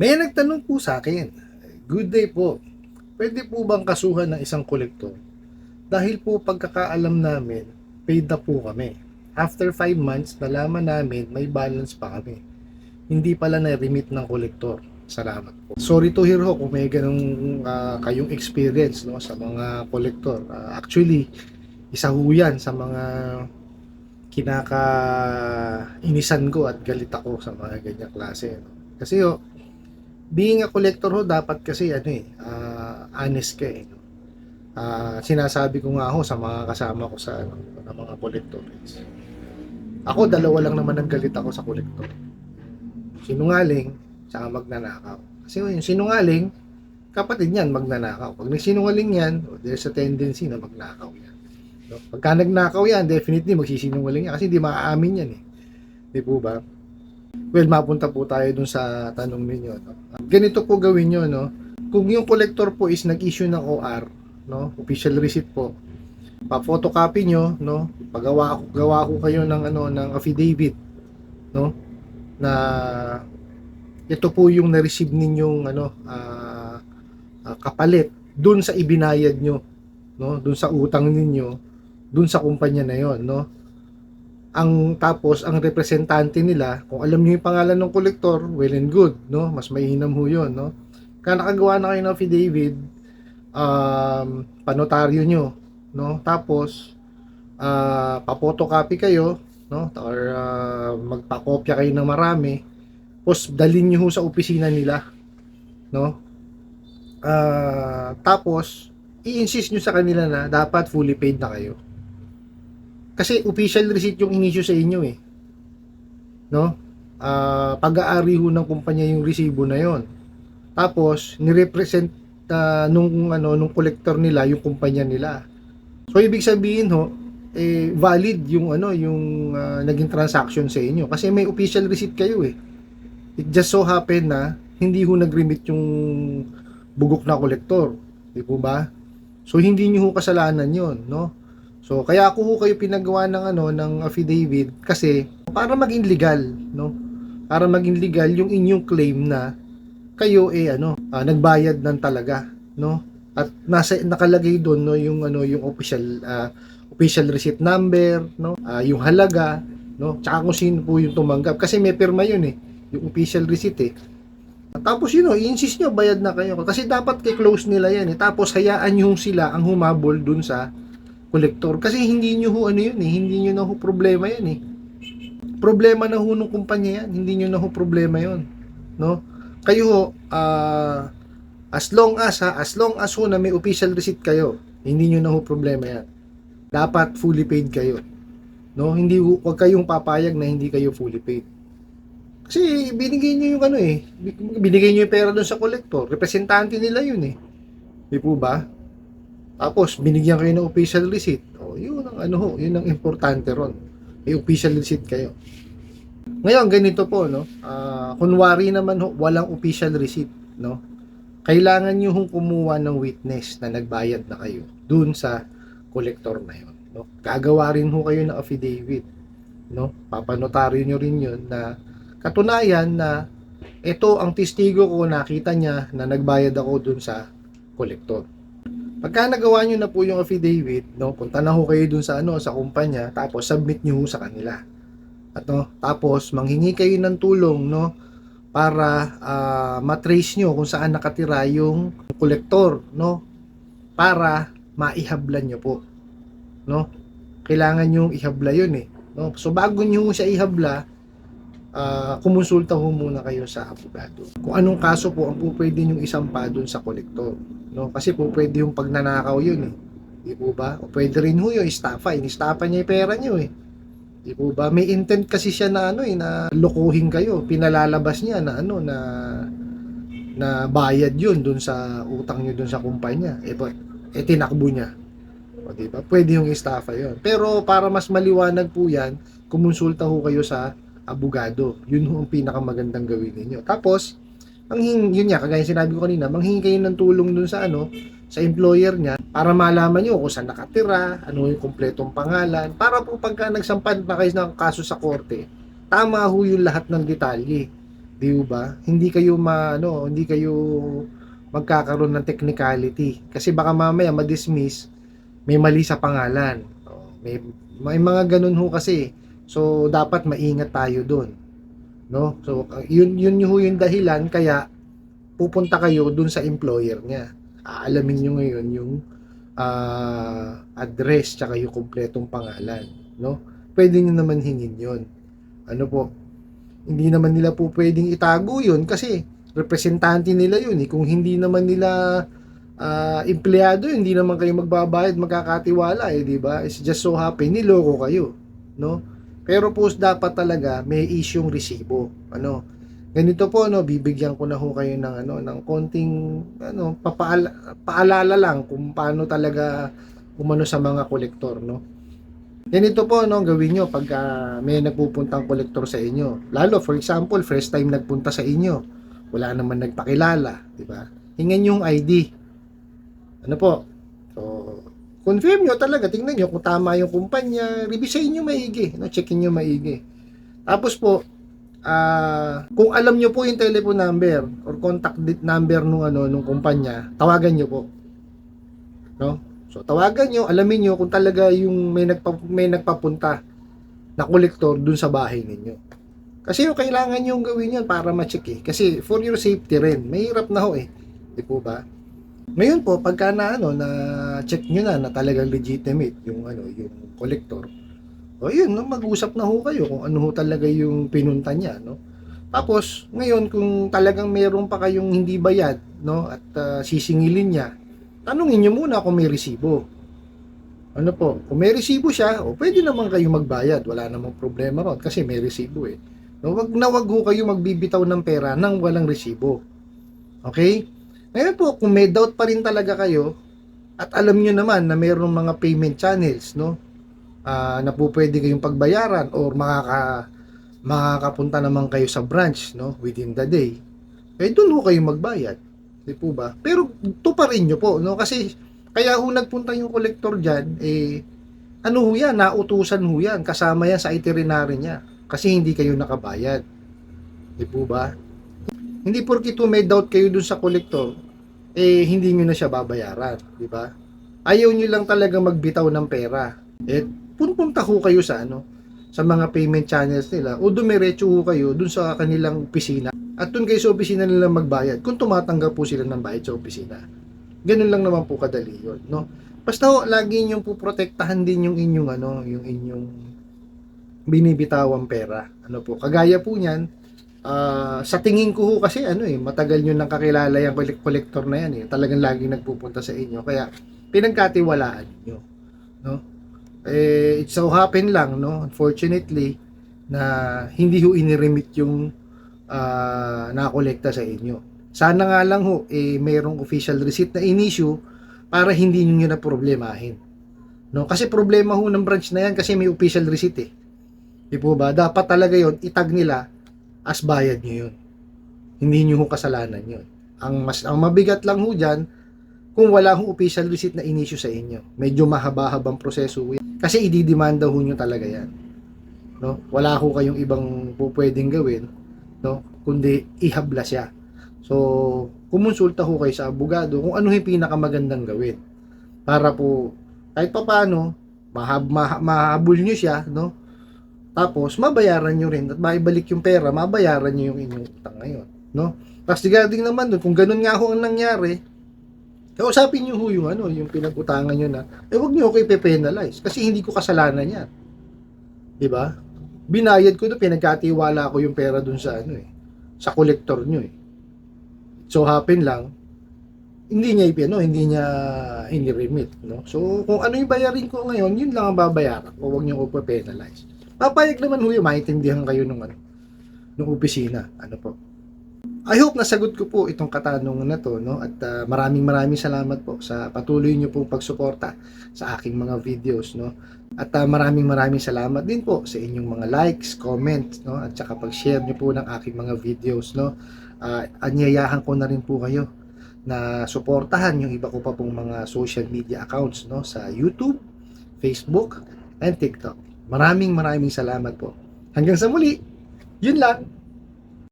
May nagtanong po sa akin, Good day po. Pwede po bang kasuhan ng isang kolektor? Dahil po pagkakaalam namin, paid na po kami. After 5 months, nalaman namin may balance pa kami. Hindi pala na-remit ng kolektor. Salamat po. Sorry to hear ho kung may ganung ah, kayong experience no sa mga kolektor. Ah, actually, isa ho yan sa mga kinaka inisan ko at galit ako sa mga ganyang klase. No? Kasi ho, being a collector ho, dapat kasi ano eh, ah, honest ka eh. Ah, sinasabi ko nga ho sa mga kasama ko sa ano, na mga collectors. Ako, dalawa lang naman ang galit ako sa collector. Sinungaling, tsaka magnanakaw. Kasi yung sinungaling, kapatid niyan, magnanakaw. Pag nagsinungaling yan, oh, there's a tendency na magnakaw yan. No? Pagka nagnakaw yan, definitely magsisinungaling yan kasi hindi maaamin yan eh. Di po ba? Well, mapunta po tayo dun sa tanong ninyo. No? Ganito po gawin nyo, no? Kung yung collector po is nag-issue ng OR, no? Official receipt po. Pa-photocopy nyo, no? Pagawa ko, gawa ko kayo ng ano ng affidavit, no? Na ito po yung na-receive ninyong ano ah, ah, kapalit dun sa ibinayad nyo, no? Dun sa utang ninyo, dun sa kumpanya na yon, no? Ang tapos ang representante nila kung alam niyo yung pangalan ng kolektor well and good no? Mas mainam ho yun no? Kaya nakagawa na kayo ng affidavit um, panotaryo nyo no? Tapos uh, papotocopy kayo no? Or uh, magpakopya kayo ng marami. Tapos dalhin nyo ho sa opisina nila no? Ah, tapos i-insist nyo sa kanila na dapat fully paid na kayo kasi official receipt yung inisyu sa inyo eh. No? Ah, pag-aari ho ng kumpanya yung resibo na yon. Tapos ni-represent ah, nung ano nung collector nila yung kumpanya nila. So ibig sabihin ho eh valid yung ano yung ah, naging transaction sa inyo kasi may official receipt kayo eh. It just so happen na hindi ho nag-remit yung bugok na kolektor. Di ba? So hindi niyo ho kasalanan 'yon, no? So, kaya ako ho kayo pinagawa ng ano ng affidavit kasi para maging legal, no? Para maging legal yung inyong claim na kayo eh ano, ah, nagbayad ng talaga, no? At nasa nakalagay doon no yung ano yung official ah, official receipt number, no? Ah, yung halaga, no? Tsaka kung sino po yung tumanggap kasi may pirma yun eh, yung official receipt eh. Tapos yun know, i-insist nyo, bayad na kayo. Kasi dapat kay close nila yan eh. Tapos hayaan nyo sila ang humabol dun sa kolektor. Kasi hindi nyo ho ano yun eh, hindi nyo na ho problema yan eh. Problema na ho ng kumpanya yan, hindi nyo na ho problema yon No? Kayo ho, ah, as long as ha, as long as ho na may official receipt kayo, hindi nyo na ho problema yan. Dapat fully paid kayo. No? Hindi ho, wag kayong papayag na hindi kayo fully paid. Kasi binigay nyo yung ano eh, binigay nyo yung pera doon sa kolektor, representante nila yun eh. Di po ba? Tapos, binigyan kayo ng official receipt. O, yun ang ano ho, yun ang importante ron. May official receipt kayo. Ngayon, ganito po, no? Ah, kunwari naman ho, walang official receipt, no? Kailangan nyo hong kumuha ng witness na nagbayad na kayo dun sa collector na yun, no? Gagawa rin ho kayo ng affidavit, no? Papanotaryo nyo rin yun na katunayan na ito ang testigo ko nakita niya na nagbayad ako dun sa collector. Pagka nagawa nyo na po yung affidavit, no, punta na ho kayo dun sa ano, sa kumpanya, tapos submit nyo sa kanila. At no, tapos manghingi kayo ng tulong, no, para ah, matrace nyo kung saan nakatira yung kolektor, no, para maihablan nyo po, no. Kailangan nyo ihabla yun eh, no. So bago nyo siya ihabla, ah, kumonsulta ho muna kayo sa abogado. Kung anong kaso po ang po pwede nyo isampa dun sa kolektor. No? Kasi po pwede yung pagnanakaw yun eh. Di po ba? O pwede rin ho yung estafa. Inistafa niya yung pera niyo eh. Di po ba? May intent kasi siya na ano eh, na lokohin kayo. Pinalalabas niya na ano, na na bayad yun dun sa utang niyo dun sa kumpanya. Eh, but, eh tinakbo niya. O, di ba? Pwede yung estafa yun. Pero para mas maliwanag po yan, kumonsulta ho kayo sa abogado. Yun ho ang pinakamagandang gawin ninyo. Tapos, manghing yun nga kagaya sinabi ko kanina manghingi kayo ng tulong dun sa ano sa employer niya para malaman niyo kung saan nakatira ano yung kumpletong pangalan para po pagka nagsampan na kayo ng kaso sa korte tama ho yung lahat ng detalye Di ba? Hindi kayo ma ano, hindi kayo magkakaroon ng technicality. Kasi baka mamaya ma-dismiss, may mali sa pangalan. O, May, may mga ganun ho kasi. So, dapat maingat tayo doon. No? So, uh, yun, yun ho yung dahilan kaya pupunta kayo doon sa employer niya. Aalamin nyo ngayon yung ah, address tsaka yung kumpletong pangalan. No? Pwede nyo naman hingin yun. Ano po? Hindi naman nila po pwedeng itago yun kasi representante nila yun eh. Kung hindi naman nila ah, empleyado hindi naman kayo magbabayad, magkakatiwala eh, di ba? It's just so happy, niloko kayo, no? Pero po dapat talaga may isyong resibo, ano? Ganito po no, bibigyan ko na ho kayo ng ano, ng konting ano, papaala, paalala lang kung paano talaga umano sa mga kolektor, no? Ganito po no, gawin nyo pag ah, may nagpupuntang kolektor sa inyo. Lalo for example, first time nagpunta sa inyo, wala naman nagpakilala, di ba? Hingin yung ID. Ano po? Confirm nyo talaga, tingnan nyo kung tama yung kumpanya, revisayin nyo maigi, no? checkin nyo maigi. Tapos po, ah kung alam nyo po yung telephone number or contact number nung ano nung kumpanya, tawagan nyo po. No? So tawagan nyo, alamin nyo kung talaga yung may nagpa, may nagpapunta na kolektor dun sa bahay ninyo. Kasi yung kailangan nyo gawin yun para ma-check eh. Kasi for your safety rin, mahirap na ho eh. Di po ba? Ngayon po, pagka na ano, na check nyo na na talagang legitimate yung ano, yung collector. O yun, no, mag-usap na ho kayo kung ano ho talaga yung pinunta niya, no? Tapos, ngayon kung talagang meron pa kayong hindi bayad, no, at ah, sisingilin niya, tanungin niyo muna kung may resibo. Ano po, kung may resibo siya, o pwede naman kayo magbayad, wala namang problema ron kasi may resibo eh. No, wag na wag ho kayo magbibitaw ng pera nang walang resibo. Okay? Ngayon po, kung may doubt pa rin talaga kayo, at alam nyo naman na mayroong mga payment channels, no? ah, na po pwede kayong pagbayaran or makaka, makakapunta naman kayo sa branch, no? Within the day. Eh, doon ho kayo magbayad. Di po ba? Pero, to pa rin nyo po, no? Kasi, kaya ho nagpunta yung collector dyan, eh, ano ho yan, nautusan ho yan, kasama yan sa itinerary niya. Kasi hindi kayo nakabayad. Di po ba? Hindi porkit may doubt kayo dun sa collector, eh hindi nyo na siya babayaran, di ba? Ayaw nyo lang talaga magbitaw ng pera. Eh, punpunta ho kayo sa ano, sa mga payment channels nila o dumiretso ho kayo dun sa kanilang opisina at dun kayo sa opisina nila magbayad kung tumatanggap po sila ng bayad sa opisina. Ganun lang naman po kadali yun, no? Basta ho, lagi niyo po protektahan din yung inyong ano, yung inyong binibitawang pera. Ano po, kagaya po niyan, ah, sa tingin ko ho kasi ano eh, matagal nyo nang kakilala yung collect- collector na yan eh. Talagang laging nagpupunta sa inyo. Kaya pinagkatiwalaan niyo, no? Eh, it so happen lang, no? Unfortunately, na hindi ho iniremit yung ah, nakolekta sa inyo. Sana nga lang ho, eh, mayroong official receipt na in-issue para hindi nyo na problemahin. No? Kasi problema ho ng branch na yan kasi may official receipt eh. Di po ba? Dapat talaga yon itag nila as bayad nyo yun. Hindi nyo ho kasalanan yun. Ang, mas, ang mabigat lang ho dyan, kung wala hong official receipt na in-issue sa inyo. Medyo mahaba-habang proseso ho yan. Kasi ididemanda ho nyo talaga yan. No? Wala ho kayong ibang po pwedeng gawin, no? kundi ihabla siya. So, kumonsulta ho kayo sa abogado kung ano yung pinakamagandang gawin. Para po, kahit pa paano, mahab, mah, mahabol nyo siya, no? Tapos, mabayaran nyo rin at maibalik yung pera, mabayaran nyo yung inyong utang ngayon, no? Tapos, regarding naman doon, kung ganun nga ho ang nangyari, kausapin nyo ho yung ano, yung pinag-utangan nyo na, eh, wag nyo ako ipe-penalize kasi hindi ko kasalanan yan. Di ba? Binayad ko doon, pinagkatiwala ko yung pera doon sa ano eh, sa collector nyo eh. So happen lang, hindi niya ipino, hindi niya ini-remit, no? So kung ano yung bayarin ko ngayon, yun lang ang babayaran ko, huwag niyo ko pa-penalize. Papayag naman yung maintindihan kayo nung ano, nung opisina, ano po. I hope nasagot ko po itong katanungan na to, no? At ah, maraming maraming salamat po sa patuloy niyo pong pagsuporta sa aking mga videos, no? At ah, maraming maraming salamat din po sa inyong mga likes, comments, no? At saka pag-share niyo po ng aking mga videos, no? Ah, anyayahan ko na rin po kayo na suportahan yung iba ko pa pong mga social media accounts, no? Sa YouTube, Facebook, and TikTok. Maraming maraming salamat po. Hanggang sa muli, yun lang.